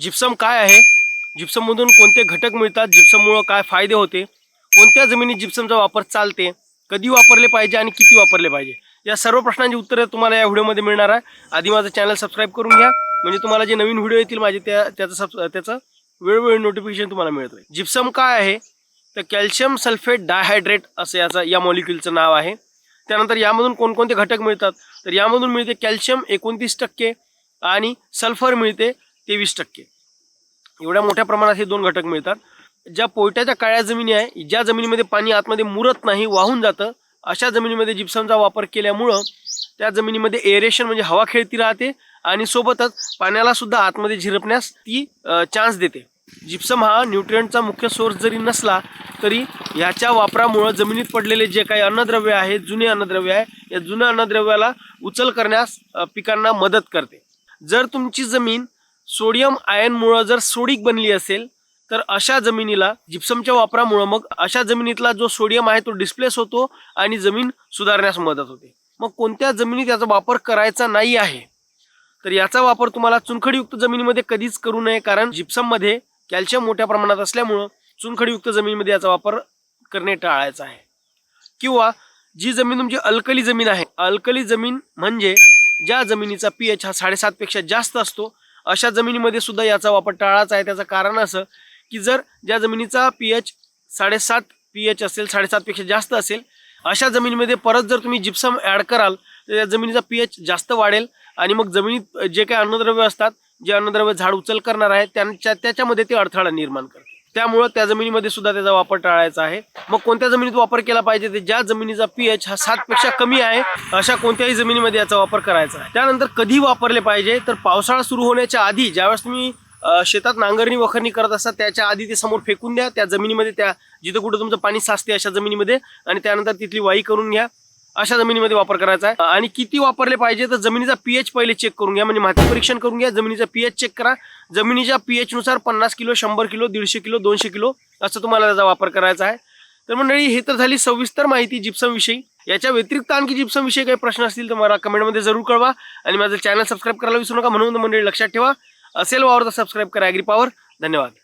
Gypsum काय आहे? जिप्सममधून कोणते घटक मिळतात? जिप्सममुळं काय फायदे होते? कोणत्या जमिनीत जिप्समचा वापर चालते? कधी वापरले पाहिजे आणि किती वापरले पाहिजे? या सर्व प्रश्नांची उत्तरं तुम्हाला या व्हिडिओमध्ये मिळणार आहे. आधी माझं चॅनल सबस्क्राईब करून घ्या. म्हणजे तुम्हाला जे नवीन व्हिडिओ येतील माझे त्या त्याचं सब त्याचं वेळोवेळी नोटिफिकेशन तुम्हाला मिळत राहील. जिप्सम काय आहे? तर कॅल्शियम सल्फेट डायहायड्रेट असं याचं या मॉलिक्युलचं नाव आहे. त्यानंतर यामधून कोणकोणते घटक मिळतात? तर यामधून मिळते कॅल्शियम एकोणतीस टक्के आणि सल्फर मिळते तेवीस टक्के. एवढ्या मोठ्या प्रमाणात हे दोन घटक मिळतात. ज्या पोयट्याच्या काळ्या जमिनी आहे ज्या जमिनीमध्ये पाणी आतमध्ये मुरत नाही वाहून जातं अशा जमिनीमध्ये जिप्समचा वापर केल्यामुळं त्या जमिनीमध्ये एरेशन म्हणजे हवा खेळती राहते आणि सोबतच पाण्याला सुद्धा आतमध्ये झिरपण्यास ती चान्स देते. जिप्सम हा न्यूट्रियंटचा मुख्य सोर्स जरी नसला तरी ह्याच्या वापरामुळं जमिनीत पडलेले जे काही अन्नद्रव्य आहे जुने अन्नद्रव्य आहे या जुन्या अन्नद्रव्याला उचल करण्यास पिकांना मदत करते. जर तुमची जमीन सोडियम आयनमुळं जर सोडिक बनली असेल तर अशा जमिनीला जिप्समच्या वापरामुळं मग अशा जमिनीतला जो सोडियम आहे तो डिस्प्लेस होतो आणि जमीन सुधारण्यास मदत होते. मग कोणत्या जमिनीत याचा वापर करायचा नाही आहे? तर याचा वापर तुम्हाला चुनखडीयुक्त जमिनीमध्ये कधीच करू नये कारण जिप्सममध्ये कॅल्शियम मोठ्या प्रमाणात असल्यामुळं चुनखडीयुक्त जमिनीमध्ये याचा वापर करणे टाळायचा आहे. किंवा जी जमीन तुमची अल्कली जमीन आहे अल्कली जमीन म्हणजे ज्या जमिनीचा पी एच हा साडेसातपेक्षा जास्त असतो अशा जमिनीमध्ये सुद्धा याचा वापर टाळायचा आहे. त्याचं कारण असं की जर ज्या जमिनीचा पी एच साडेसात पी एच असेल साडेसातपेक्षा जास्त असेल अशा जमिनीमध्ये परत जर तुम्ही जिप्सम ॲड कराल तर या जमिनीचा पी एच जास्त वाढेल आणि मग जमिनीत जे काही अन्नद्रव्य असतात जे अन्नद्रव्य झाड उचल करणार आहे त्यांच्या त्याच्यामध्ये ते अडथळा निर्माण करतात. त्यामुळं त्या जमिनीमध्ये सुद्धा त्याचा वापर टाळायचा आहे. मग कोणत्या जमिनीत वापर केला पाहिजे ते ज्या जमिनीचा पी एच हा सातपेक्षा कमी आहे अशा कोणत्याही जमिनीमध्ये याचा वापर करायचा आहे. त्यानंतर कधी वापरले पाहिजे? तर पावसाळा सुरू होण्याच्या आधी ज्यावेळेस तुम्ही शेतात नांगरणी वखरणी करत असतात त्याच्या आधी ते समोर फेकून द्या. त्या जमिनीमध्ये त्या जिथं कुठं तुमचं पाणी साचते अशा जमिनीमध्ये आणि त्यानंतर तिथली वाई करून घ्या. अशा जमिनीमध्ये वापर करायचा आहे. आणि किती वापरले पाहिजे तर जमिनीचा पीएच पहिले चेक करून घ्या. म्हणजे माती परीक्षण करून घ्या. जमिनीचा पीएच चेक करा. जमिनीच्या पीएच नुसार पन्नास किलो शंभर किलो दीडशे किलो दोनशे किलो असं तुम्हाला त्याचा वापर करायचा आहे. तर मंडळी हे तर झाली सविस्तर माहिती जिप्सम विषयी. याच्या व्यतिरिक्त आणखी जिप्सम विषयी काही प्रश्न असतील तर मला कमेंटमध्ये जरूर कळवा. आणि माझं चॅनल सबस्क्राईब करायला विसरू नका. म्हणून मंडळी लक्षात ठेवा. असेल वावर तर सबस्क्राईब करा. ॲग्री पॉवर धन्यवाद.